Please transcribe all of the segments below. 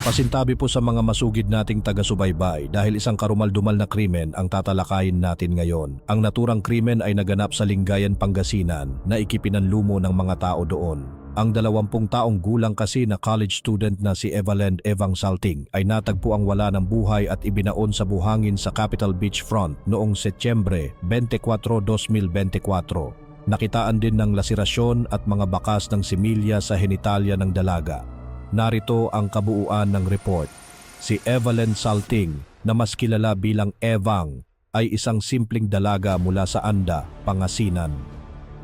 Pasintabi po sa mga masugid nating taga-subaybay dahil isang karumal-dumal na krimen ang tatalakayin natin ngayon. Ang naturang krimen ay naganap sa Lingayen, Pangasinan na ikipinanlumo ng mga tao doon. Ang dalawampung taong gulang kasi na college student na si Evalend Evang Salting ay natagpo ang wala ng buhay at ibinaon sa buhangin sa Capital Beach Front noong Setyembre 24, 2024. Nakitaan din ng lasirasyon at mga bakas ng similya sa henitalya ng dalaga. Narito ang kabuuan ng report. Si Evelyn Salting, na mas kilala bilang Evang, ay isang simpleng dalaga mula sa Anda, Pangasinan.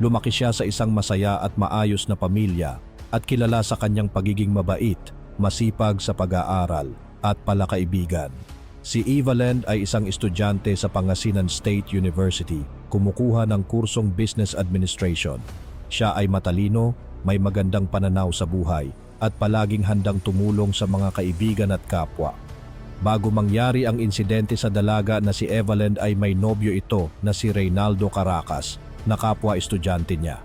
Lumaki siya sa isang masaya at maayos na pamilya at kilala sa kanyang pagiging mabait, masipag sa pag-aaral at palakaibigan. Si Evelyn ay isang estudyante sa Pangasinan State University, kumukuha ng kursong Business Administration. Siya ay matalino, may magandang pananaw sa buhay at palaging handang tumulong sa mga kaibigan at kapwa. Bago mangyari ang insidente sa dalaga na si Evelyn ay may nobyo ito na si Reynaldo Caracas na kapwa estudyante niya.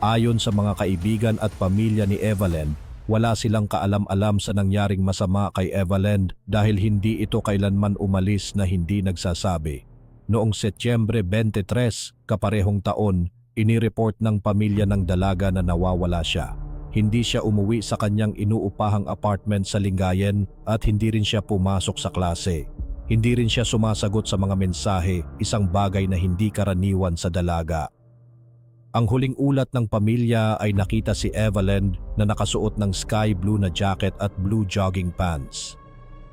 Ayon sa mga kaibigan at pamilya ni Evelyn, wala silang kaalam-alam sa nangyaring masama kay Evelyn dahil hindi ito kailanman umalis na hindi nagsasabi. Noong Setyembre 23, kaparehong taon, inireport ng pamilya ng dalaga na nawawala siya. Hindi siya umuwi sa kanyang inuupahang apartment sa Lingayen at hindi rin siya pumasok sa klase. Hindi rin siya sumasagot sa mga mensahe, isang bagay na hindi karaniwan sa dalaga. Ang huling ulat ng pamilya ay nakita si Evelyn na nakasuot ng sky blue na jacket at blue jogging pants.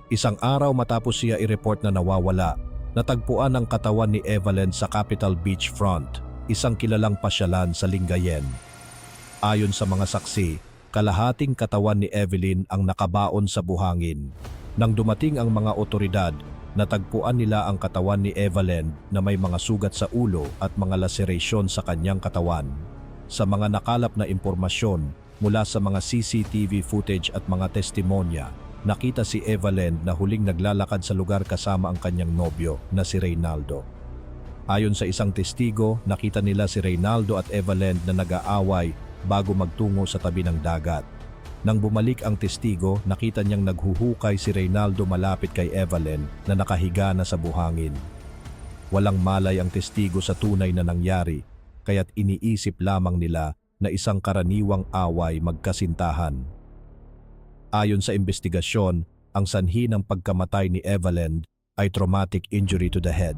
Isang araw matapos siya i-report na nawawala, natagpuan ang katawan ni Evelyn sa Capital Beach Front, isang kilalang pasyalan sa Lingayen. Ayon sa mga saksi, kalahating katawan ni Evelyn ang nakabaon sa buhangin. Nang dumating ang mga otoridad, natagpuan nila ang katawan ni Evelyn na may mga sugat sa ulo at mga laceration sa kanyang katawan. Sa mga nakalap na impormasyon mula sa mga CCTV footage at mga testimonya, nakita si Evelyn na huling naglalakad sa lugar kasama ang kanyang nobyo na si Reynaldo. Ayon sa isang testigo, nakita nila si Reynaldo at Evelyn na nag-aaway bago magtungo sa tabi ng dagat. Nang bumalik ang testigo, nakita niyang naghuhukay si Reynaldo malapit kay Evelyn na nakahiga na sa buhangin. Walang malay ang testigo sa tunay na nangyari, kaya't iniisip lamang nila na isang karaniwang away magkasintahan. Ayon sa investigasyon, ang sanhi ng pagkamatay ni Evelyn ay traumatic injury to the head.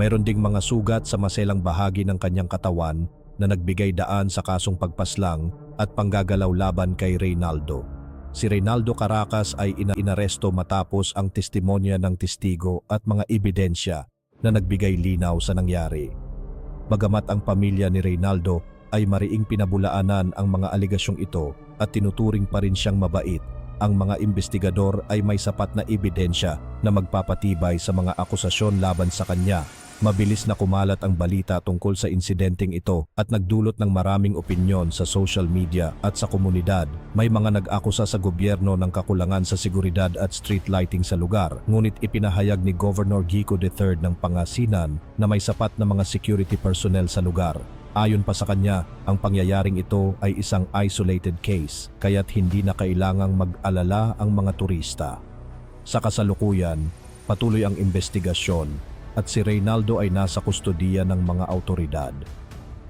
Mayroon ding mga sugat sa maselang bahagi ng kanyang katawan na nagbigay daan sa kasong pagpaslang at panggagalaw laban kay Reynaldo. Si Reynaldo Caracas ay ina inaresto matapos ang testimonya ng testigo at mga ebidensya na nagbigay linaw sa nangyari. Bagamat ang pamilya ni Reynaldo ay mariing pinabulaanan ang mga aligasyong ito at tinuturing pa rin siyang mabait, ang mga investigador ay may sapat na ebidensya na magpapatibay sa mga akusasyon laban sa kanya Mabilis na kumalat ang balita tungkol sa insidenteng ito at nagdulot ng maraming opinyon sa social media at sa komunidad. May mga nag-akusa sa gobyerno ng kakulangan sa seguridad at street lighting sa lugar, ngunit ipinahayag ni Governor Gico III ng Pangasinan na may sapat na mga security personnel sa lugar. Ayon pa sa kanya, ang pangyayaring ito ay isang isolated case, kaya't hindi na kailangang mag-alala ang mga turista. Sa kasalukuyan, patuloy ang investigasyon at si Reynaldo ay nasa kustodiya ng mga autoridad.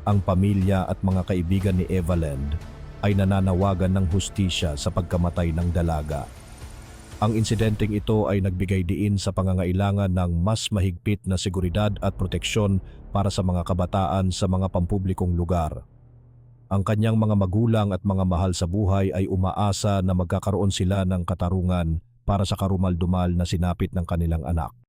Ang pamilya at mga kaibigan ni Evelyn ay nananawagan ng hustisya sa pagkamatay ng dalaga. Ang insidenteng ito ay nagbigay diin sa pangangailangan ng mas mahigpit na seguridad at proteksyon para sa mga kabataan sa mga pampublikong lugar. Ang kanyang mga magulang at mga mahal sa buhay ay umaasa na magkakaroon sila ng katarungan para sa karumal-dumal na sinapit ng kanilang anak.